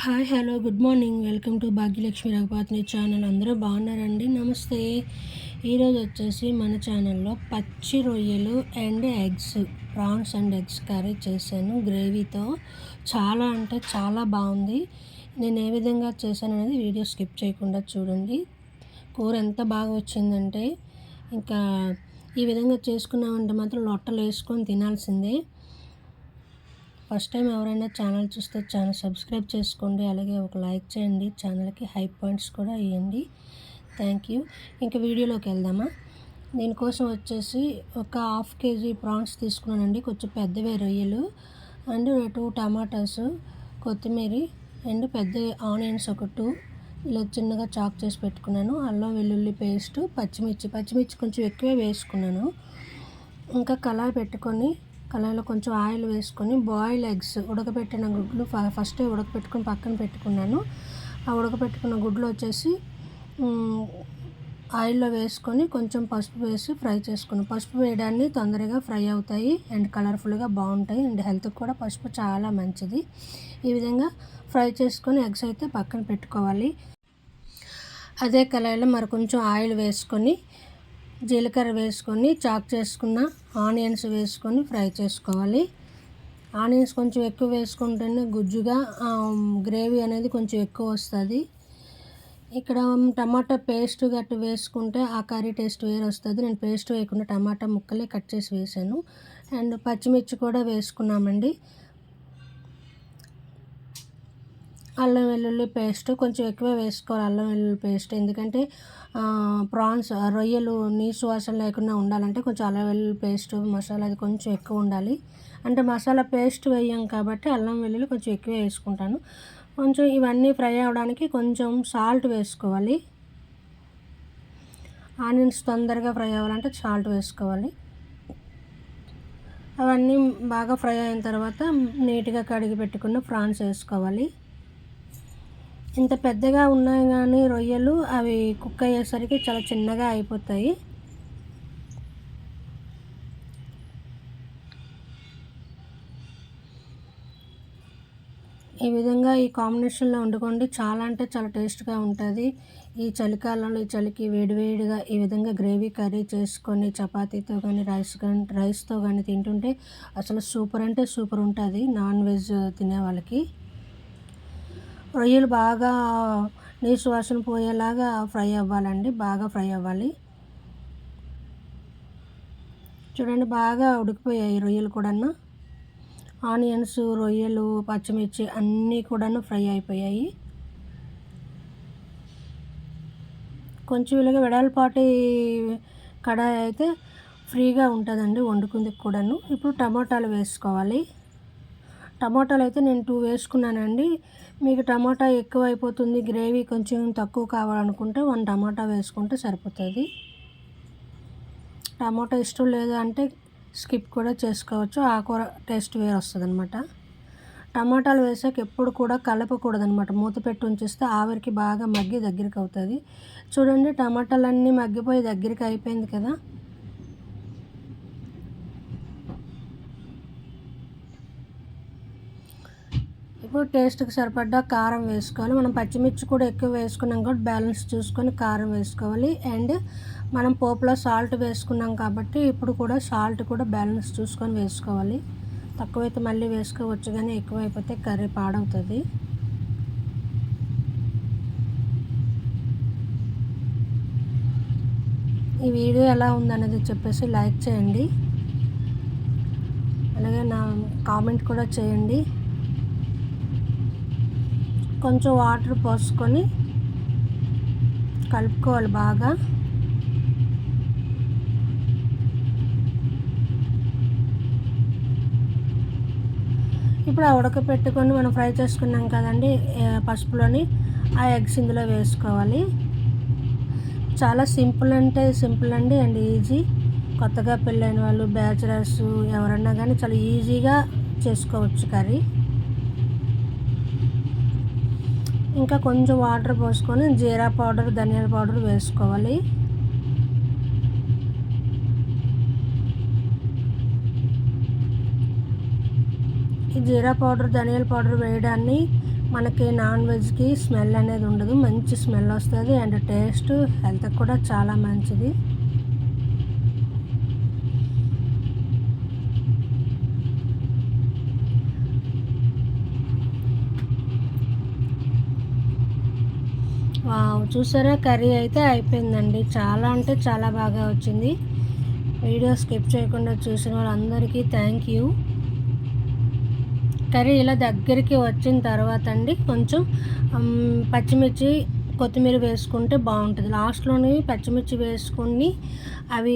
Hi hello good morning. Welcome to Bhagyalakshmi Raghupathini channel. అందరూ బాగున్నారండి? నమస్తే. ఈరోజు వచ్చేసి మన ఛానల్లో పచ్చి రొయ్యలు and eggs prawns and eggs curry చేశాను. గ్రేవీతో చాలా అంటే చాలా బాగుంది. నేను ఏ విధంగా చేశాను అనేది వీడియో స్కిప్ చేయకుండా చూడండి. కూర ఎంత బాగా వచ్చిందంటే ఇంకా ఈ విధంగా చేసుకున్నామంటే మాత్రం లొట్టలు వేసుకొని తినాల్సిందే. ఫస్ట్ టైం ఎవరైనా ఛానల్ చూస్తే ఛానల్ సబ్స్క్రైబ్ చేసుకోండి. అలాగే ఒక లైక్ చేయండి. ఛానల్కి హై పాయింట్స్ కూడా ఇవ్వండి. Thank you. ఇంకా వీడియోలోకి వెళ్దామా? దీనికోసం వచ్చేసి ఒక హాఫ్ కేజీ ప్రాన్స్ తీసుకున్నానండి. కొంచెం పెద్దవి రొయ్యలు. అండ్ టూ టమాటాస్ కొత్తిమీర అండ్ పెద్ద ఆనియన్స్ ఒక టూ. ఇలా చిన్నగా చాక్ చేసి పెట్టుకున్నాను. అల్లం వెల్లుల్లి పేస్ట్ పచ్చిమిర్చి. పచ్చిమిర్చి కొంచెం ఎక్కువే వేసుకున్నాను. ఇంకా కళాయి పెట్టుకొని కళాయిలో కొంచెం ఆయిల్ వేసుకొని బాయిల్ ఎగ్స్ ఉడకబెట్టిన గుడ్లు ఫస్ట్ ఉడకబెట్టుకుని పక్కన పెట్టుకున్నాను. ఆ ఉడకబెట్టుకున్న గుడ్లు వచ్చేసి ఆయిల్లో వేసుకొని కొంచెం పసుపు వేసి ఫ్రై చేసుకున్నాను పసుపు వేయడాన్ని తొందరగా ఫ్రై అవుతాయి అండ్ కలర్ఫుల్గా బాగుంటాయి అండ్ హెల్త్కి కూడా పసుపు చాలా మంచిది. ఈ విధంగా ఫ్రై చేసుకొని ఎగ్స్ అయితే పక్కన పెట్టుకోవాలి. అదే కళాయిలో మరి కొంచెం ఆయిల్ వేసుకొని జీలకర్ర వేసుకొని చాక్ చేసుకున్న ఆనియన్స్ వేసుకొని ఫ్రై చేసుకోవాలి. ఆనియన్స్ కొంచెం ఎక్కువ వేసుకుంటేనే గుజ్జుగా గ్రేవీ అనేది కొంచెం ఎక్కువ వస్తుంది. ఇక్కడ టమాటా పేస్ట్ గట్టు వేసుకుంటే ఆ కర్రీ టేస్ట్ వేరే వస్తుంది. నేను పేస్ట్ వేయకుండా టమాటా ముక్కలే కట్ చేసి వేసాను. అండ్ పచ్చిమిర్చి కూడా వేసుకున్నామండి. అల్లం వెల్లుల్లి పేస్ట్ కొంచెం ఎక్కువ వేసుకోవాలి అల్లం వెల్లుల్లి పేస్ట్. ఎందుకంటే ప్రాన్స్ రొయ్యలు నీసు వాసన లేకుండా ఉండాలంటే కొంచెం అల్లం వెల్లుల్లి పేస్ట్ మసాలా అది కొంచెం ఎక్కువ ఉండాలి. అంటే మసాలా పేస్ట్ వేయం కాబట్టి అల్లం వెల్లుల్లి కొంచెం ఎక్కువ వేసుకుంటాను. కొంచెం ఇవన్నీ ఫ్రై అవ్వడానికి కొంచెం సాల్ట్ వేసుకోవాలి. ఆనియన్స్ తొందరగా ఫ్రై అవ్వాలంటే సాల్ట్ వేసుకోవాలి. అవన్నీ బాగా ఫ్రై అయిన తర్వాత నీట్గా కడిగి పెట్టుకున్న ఫ్రాన్స్ వేసుకోవాలి. ఇంత పెద్దగా ఉన్నాయి కానీ రొయ్యలు అవి కుక్ అయ్యేసరికి చాలా చిన్నగా అయిపోతాయి. ఈ విధంగా ఈ కాంబినేషన్లో వండుకోండి. చాలా అంటే చాలా టేస్ట్గా ఉంటుంది. ఈ చలికాలంలో ఈ చలికి వేడివేడిగా ఈ విధంగా గ్రేవీ కర్రీ చేసుకొని చపాతీతో కానీ రైస్ కానీ రైస్తో కానీ తింటుంటే అసలు సూపర్ అంటే సూపర్ ఉంటుంది. నాన్ వెజ్ తినే వాళ్ళకి. రొయ్యలు బాగా నీసు వాసన పోయేలాగా ఫ్రై అవ్వాలండి బాగా ఫ్రై అవ్వాలి. చూడండి బాగా ఉడికిపోయాయి రొయ్యలు కూడాను. ఆనియన్స్ రొయ్యలు పచ్చిమిర్చి అన్నీ కూడాను ఫ్రై అయిపోయాయి. కొంచెం ఇలాగ వెడల్పాటి కడాయి అయితే ఫ్రీగా ఉంటుందండి వండుకుంది కూడాను. ఇప్పుడు టమాటాలు వేసుకోవాలి. టమాటాలు అయితే నేను టూ వేసుకున్నానండి. మీకు టమాటా ఎక్కువ అయిపోతుంది గ్రేవీ కొంచెం తక్కువ కావాలనుకుంటే వన్ టమాటా వేసుకుంటే సరిపోతుంది. టమాటా ఇష్టం లేదు అంటే స్కిప్ కూడా చేసుకోవచ్చు ఆకూర టేస్ట్ వేరు వస్తుంది అనమాట టమాటాలు వేసాక ఎప్పుడు కూడా కలపకూడదు అనమాట మూత పెట్టి ఉంచిస్తే ఆవిరికి బాగా మగ్గి దగ్గరికి అవుతుంది చూడండి టమాటాలన్నీ మగ్గిపోయి దగ్గరికి అయిపోయింది కదా. ఇప్పుడు టేస్ట్కి సరిపడ్డ కారం వేసుకోవాలి. మనం పచ్చిమిర్చి కూడా ఎక్కువ వేసుకున్నాం కాబట్టి బ్యాలెన్స్ చూసుకొని కారం వేసుకోవాలి. అండ్ మనం పోపులో సాల్ట్ వేసుకున్నాం కాబట్టి ఇప్పుడు కూడా సాల్ట్ కూడా బ్యాలెన్స్ చూసుకొని వేసుకోవాలి. తక్కువైతే మళ్ళీ వేసుకోవచ్చు కానీ ఎక్కువైపోతే కర్రీ పాడవుతుంది. ఈ వీడియో ఎలా ఉందనేది చెప్పేసి లైక్ చేయండి. అలాగే నా కామెంట్ కూడా చేయండి. కొంచెం వాటర్ పోసుకొని కలుపుకోవాలి బాగా. ఇప్పుడు ఆ ఉడకపెట్టుకొని మనం ఫ్రై చేసుకున్నాం కదండి పసుపులోని ఆ ఎగ్స్ ఇందులో వేసుకోవాలి. చాలా సింపుల్ అంటే సింపుల్ అండి అండ్ ఈజీ. కొత్తగా పెళ్ళైన వాళ్ళు బ్యాచులర్స్ ఎవరన్నా కానీ చాలా ఈజీగా చేసుకోవచ్చు కర్రీ. ఇంకా కొంచెం వాటర్ పోసుకొని జీరా పౌడర్ ధనియాల పౌడర్ వేసుకోవాలి. ఈ జీరా పౌడర్ ధనియాల పౌడర్ వేయడాన్ని మనకి నాన్ వెజ్కి స్మెల్ అనేది ఉండదు. మంచి స్మెల్ వస్తుంది అండ్ టేస్ట్ హెల్త్కి కూడా చాలా మంచిది. చూసారా? కర్రీ అయితే అయిపోయిందండి. చాలా అంటే చాలా బాగా వచ్చింది. వీడియో స్కిప్ చేయకుండా చూసిన వాళ్ళందరికీ థ్యాంక్ యూ. కర్రీ ఇలా దగ్గరికి వచ్చిన తర్వాత అండి కొంచెం పచ్చిమిర్చి కొత్తిమీర వేసుకుంటే బాగుంటుంది. లాస్ట్లోని పచ్చిమిర్చి వేసుకొని అవి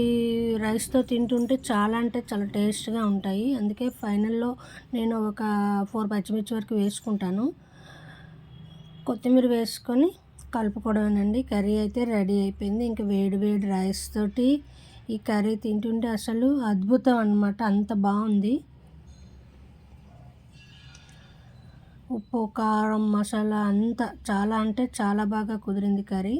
రైస్తో తింటుంటే చాలా అంటే చాలా టేస్ట్గా ఉంటాయి. అందుకే ఫైనల్లో నేను ఒక ఫోర్ పచ్చిమిర్చి వరకు వేసుకుంటాను. కొత్తిమీర వేసుకొని కలుపుకోవడమేనండి కర్రీ అయితే రెడీ అయిపోయింది. ఇంకా వేడి వేడి రైస్ తోటి ఈ కర్రీ తింటుంటే అసలు అద్భుతం అనమాట అంత బాగుంది. ఉప్పు కారం మసాలా అంతా చాలా అంటే చాలా బాగా కుదిరింది కర్రీ.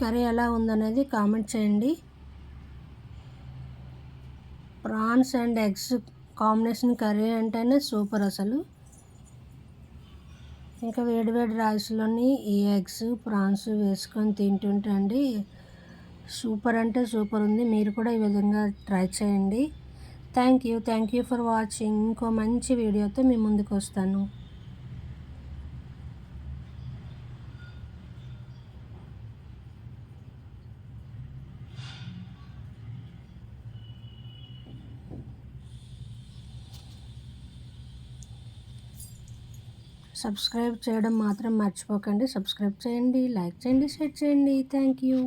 కర్రీ ఎలా ఉందనేది కామెంట్ చేయండి. Prawns and eggs combination curry అంటేనే సూపర్ అసలు. ఇంకా వేడివేడి రైస్లోని ఈ ఎగ్స్ ప్రాన్స్ వేసుకొని తింటుంటే అండి సూపర్ అంటే సూపర్ ఉంది. మీరు కూడా ఈ విధంగా ట్రై చేయండి. Thank you thank you for watching. ఇంకో మంచి వీడియోతో మీ ముందుకు వస్తాను. సబ్స్క్రైబ్ చేయడం మాత్రం మర్చిపోకండి. సబ్స్క్రైబ్ చేయండి లైక్ చేయండి షేర్ చేయండి. Thank you